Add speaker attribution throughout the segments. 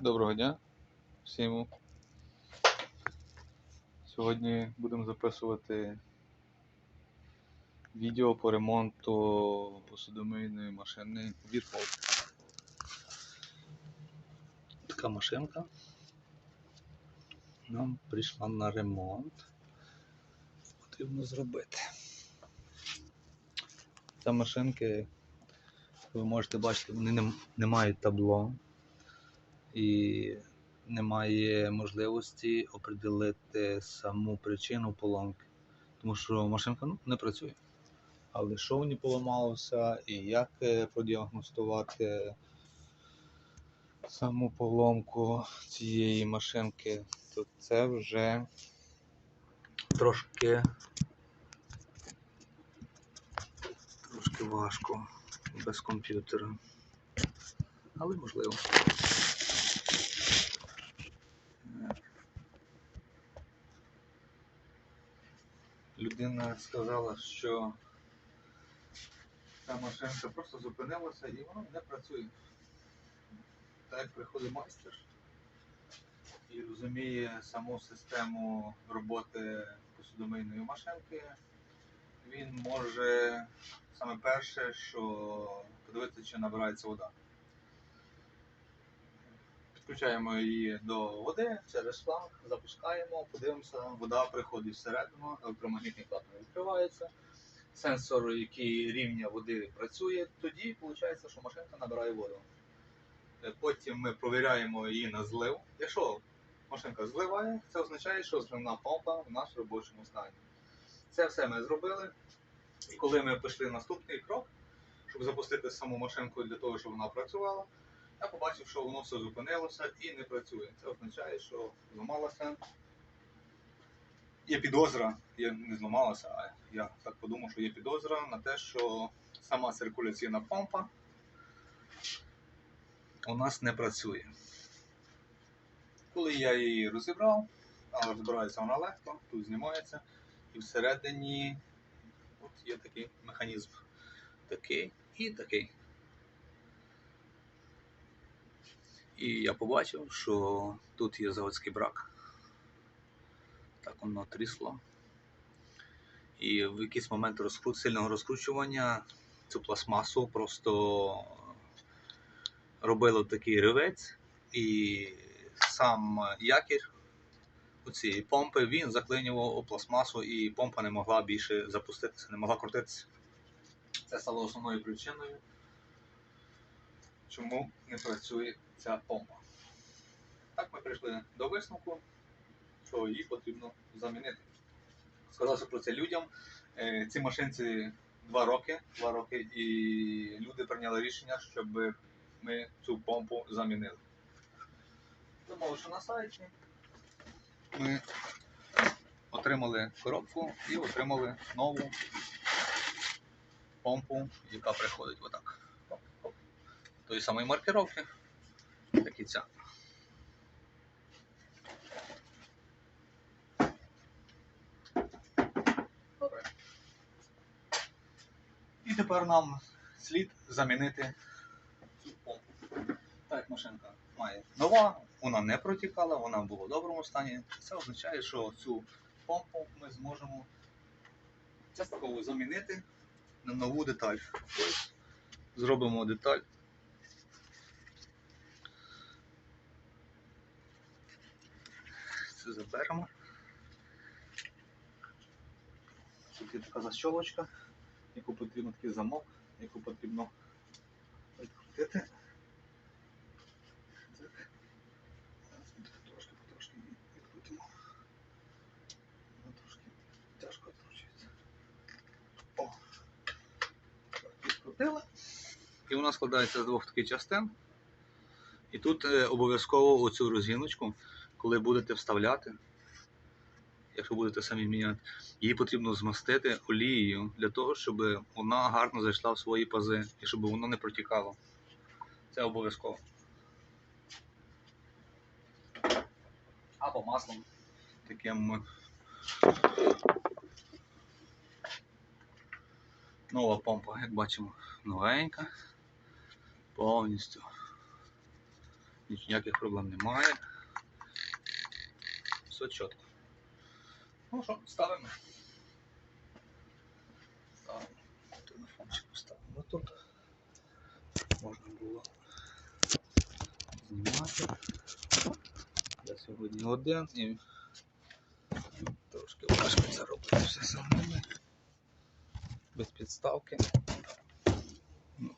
Speaker 1: Доброго дня всім. Сьогодні будемо записувати відео по ремонту посудомийної машини Whirlpool. Така машинка нам прийшла на ремонт. Потрібно зробити. Ці машинки, ви можете бачити, вони не, не мають табло і немає можливості определити саму причину поломки, тому що машинка ну, не працює. Але що ній поламалося і як е, продіагностувати саму поломку цієї машинки, то це вже трошки, трошки важко без комп'ютера. Але можливо. Людина сказала, що ця машинка просто зупинилася і вона не працює. Так приходить майстер і розуміє саму систему роботи посудомийної машинки, він може саме перше, що подивитися, чи набирається вода. Підключаємо її до води через шланг, запускаємо, подивимося, вода приходить всередину, електромагнітний клапан відкривається, сенсор, який рівня води працює, тоді виходить, що машинка набирає воду. Потім ми провіряємо її на злив. Якщо машинка зливає, це означає, що зливна помпа в нас в робочому стані. Це все ми зробили. І коли ми пішли наступний крок, щоб запустити саму машинку для того, щоб вона працювала, я побачив, що воно все зупинилося і не працює. Це означає, що зламалася. Є підозра, є не зламалася, а я так подумав, що є підозра на те, що сама циркуляційна помпа у нас не працює. Коли я її розібрав, а розбирається вона легко, тут знімається, і всередині от є такий механізм. Такий і такий. І я побачив, що тут є заводський брак. Так воно трісло. І в якийсь момент розкрут, сильного розкручування цю пластмасу просто робило такий ривець, і сам якір цієї помпи він заклинював пластмасу, і помпа не могла більше запуститися, не могла крутитися. Це стало основною причиною, чому не працює ця помпа. Так ми прийшли до висновку, що її потрібно замінити. Сказавши про це людям, е, цій машинці два роки, два роки, і люди прийняли рішення, щоб ми цю помпу замінили. Замовивши на сайті, ми отримали коробку і отримали нову помпу, яка приходить отак. Тої самої маркировки, як і ця. І тепер нам слід замінити цю помпу. Так машинка має нова, вона не протікала, вона була в доброму стані. Це означає, що цю помпу ми зможемо частково замінити на нову деталь. Зробимо деталь. Це заберемо. Тут є така защолочка, яку потрібно такий замок, яку потрібно відкрутити. Трошки потрошки відкрутимо. Трошки тяжко відкручується. О! Так, Відкрутила. І вона складається з двох таких частин. І тут е, обов'язково оцю розгіночку, коли будете вставляти, якщо будете самі міняти, її потрібно змастити олією для того, щоб вона гарно зайшла в свої пази і щоб воно не протікало. Це обов'язково. Або маслом таким. Нова помпа, як бачимо, новенька. Повністю ніяких проблем немає. Все чітко. Ну що, ставимо. Ставимо. Телефончик поставимо тут. Можна було знімати. Я сьогодні один і трошки важко це робити все самому. Без підставки. Ну,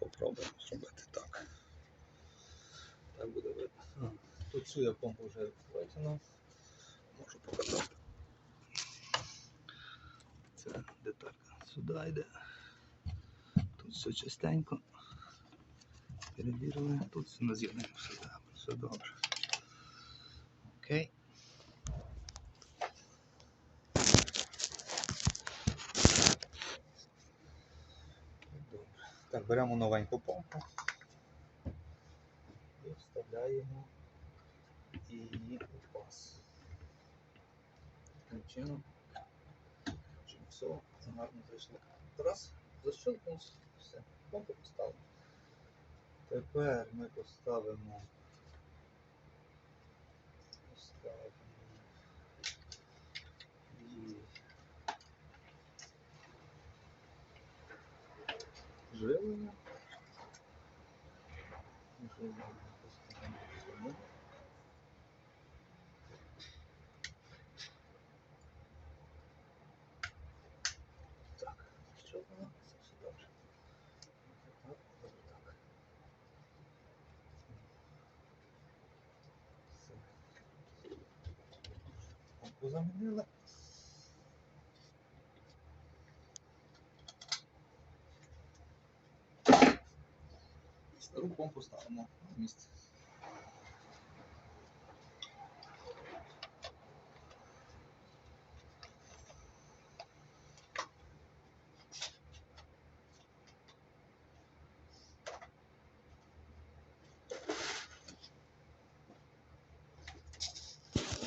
Speaker 1: Попробуємо зробити Видно. Тут цю я помпу вже витягнув. Можу показати. Це деталька сюди йде. Тут все частенько. Перевірили. Тут все на з'єднання все, все добре. Окей. Так, беремо новеньку помпу і вставляємо її у пас. Таким чином, щоб все гарно зайшло. Раз, защелкнувся, все, помпу поставимо. Тепер ми поставимо. Поставимо її живлення. Живлення поставимо сюди. Так, що воно? Це все добре. Так, добре, так. Все. Помпу замінили. Стару помпу ставимо на місце.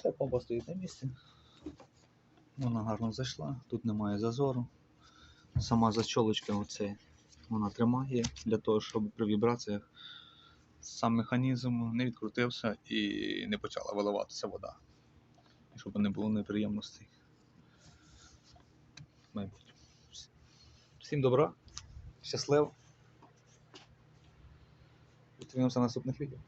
Speaker 1: Все, помпа стоїть на місці. Вона гарно зайшла, тут немає зазору. Сама защолочка оце, вона тримає для того, щоб при вібраціях сам механізм не відкрутився і не почала виливатися вода. Щоб не було неприємностей. Мабуть. Всім добра, щасливо. Зустрінемося в наступних відео.